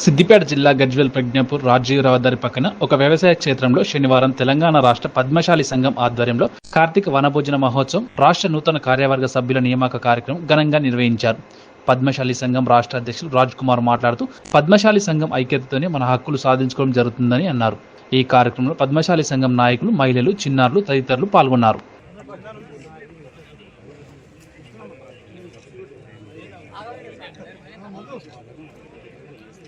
సిద్దిపేట జిల్లా గజ్వేల్ ప్రజ్ఞాపూర్ రాజీవ్ రహదారి పక్కన ఒక వ్యవసాయ క్షేత్రంలో శనివారం తెలంగాణ రాష్ట్ర పద్మశాలి సంఘం ఆధ్వర్యంలో కార్తీక వనభోజన మహోత్సవం రాష్ట్ర నూతన కార్యవర్గ సభ్యుల నియామక కార్యక్రమం ఘనంగా నిర్వహించారు. పద్మశాలి సంఘం రాష్ట్ర అధ్యక్షులు రాజ్ కుమార్ మాట్లాడుతూ పద్మశాలి సంఘం ఐక్యతతోనే మన హక్కులు సాధించుకోవడం జరుగుతుందని అన్నారు. ఈ కార్యక్రమంలో పద్మశాలి సంఘం నాయకులు మహిళలు చిన్నారులు తదితరులు పాల్గొన్నారు.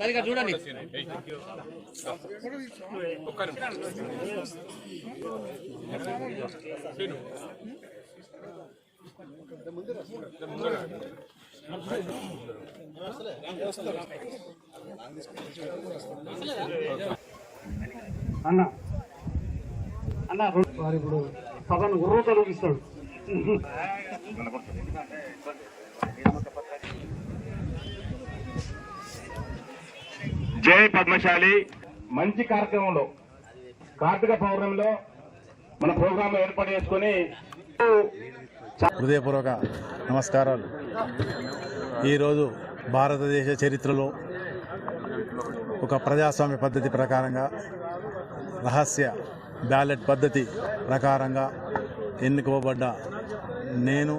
సరిగా చూడండి. అన్న. అన్న రెండు- వారు ఇప్పుడు సభను గుర్రు కలిగిస్తాడు జై పద్మశాలి. మంచి కార్యక్రమంలో కార్తీక పౌర్ణమిలో మన ప్రోగ్రాం ఏర్పాటు చేసుకుని హృదయపూర్వక నమస్కారాలు. ఈరోజు భారతదేశ చరిత్రలో ఒక ప్రజాస్వామ్య పద్ధతి ప్రకారంగా రహస్య బ్యాలెట్ పద్ధతి ప్రకారంగా ఎన్నుకోబడ్డ నేను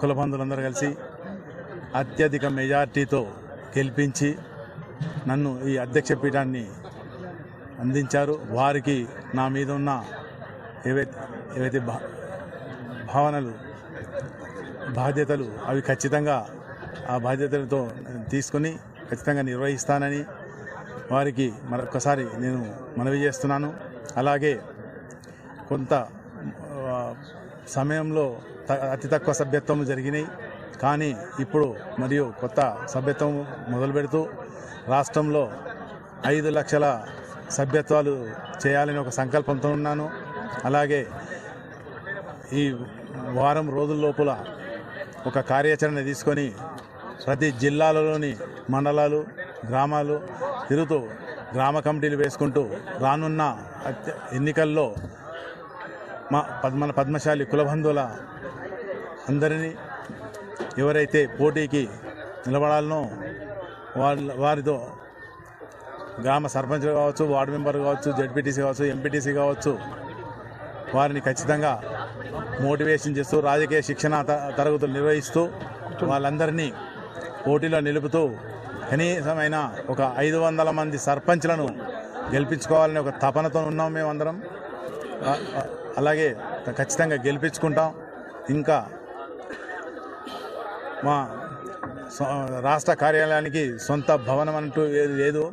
కులబంధులందరూ కలిసి అత్యధిక మెజార్టీతో గెలిపించి నన్ను ఈ అధ్యక్ష పీఠాన్ని అందించారు. వారికి నా మీద ఉన్న ఏవైతే ఏవైతే భావనలు బాధ్యతలు అవి ఖచ్చితంగా ఆ బాధ్యతలతో తీసుకొని ఖచ్చితంగా నిర్వహిస్తానని వారికి మరొకసారి నేను మనవి చేస్తున్నాను. అలాగే కొంత సమయంలో త- అతి తక్కువ సభ్యత్వం జరిగినాయి. కానీ ఇప్పుడు మరియు కొత్త సభ్యత్వం మొదలు పెడుతూ రాష్ట్రంలో ఐదు లక్షల సభ్యత్వాలు చేయాలని ఒక సంకల్పంతో ఉన్నాను. అలాగే ఈ వారం రోజుల లోపల ఒక కార్యాచరణ తీసుకొని ప్రతి జిల్లాలలోని మండలాలు గ్రామాలు తిరుగుతూ గ్రామ కమిటీలు వేసుకుంటూ రానున్న ఎన్నికల్లో మా పద్మ పద్మశాలి కులబంధువుల అందరినీ ఎవరైతే పోటీకి నిలబడాలనో వాళ్ళ వారితో గ్రామ సర్పంచ్లు కావచ్చు వార్డు మెంబర్ కావచ్చు జడ్పీటీసీ కావచ్చు ఎంపీటీసీ కావచ్చు వారిని ఖచ్చితంగా మోటివేషన్ చేస్తూ రాజకీయ శిక్షణ త- తరగతులు నిర్వహిస్తూ వాళ్ళందరినీ పోటీలో నిలుపుతూ కనీసమైన ఒక ఐదు వందల మంది సర్పంచ్లను గెలిపించుకోవాలని ఒక తపనతో ఉన్నాం మేమందరం. అలాగే ఖచ్చితంగా గెలిపించుకుంటాం. ఇంకా మా రాష్ట్ర కార్యాలయానికి సొంత భవనం అంటూ లేదు.